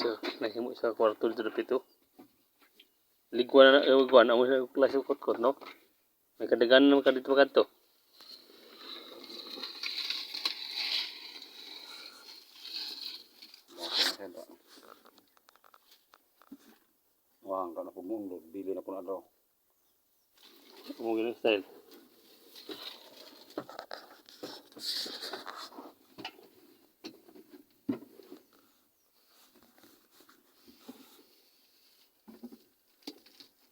sa nahimo sa kwarto dito na pito liguan na liguan amo sa klase kot kot no may kadagan na kadito kadto Wah, enggak nak mundur, dili na pun ada. Mungkin style.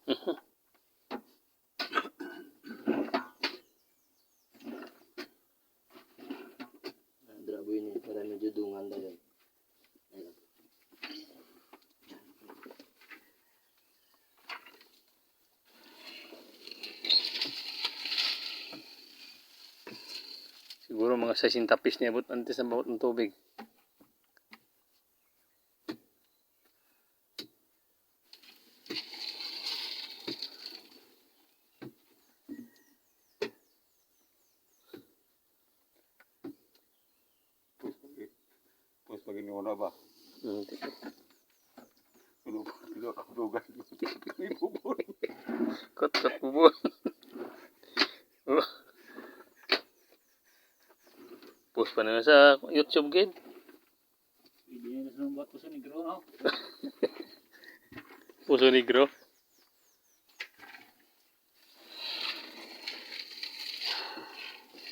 Drabo yun eh, para medyo dungan na yun. Siguro mga 60 tapis niya abot antes na bawat ng tubig. Iniwala ba? Hmm. Ka dugan. May bubon. Kot kot bubo. oh. Post pa na sa YouTube gid. Hindi na sa bato sa negro, no? Puso negro.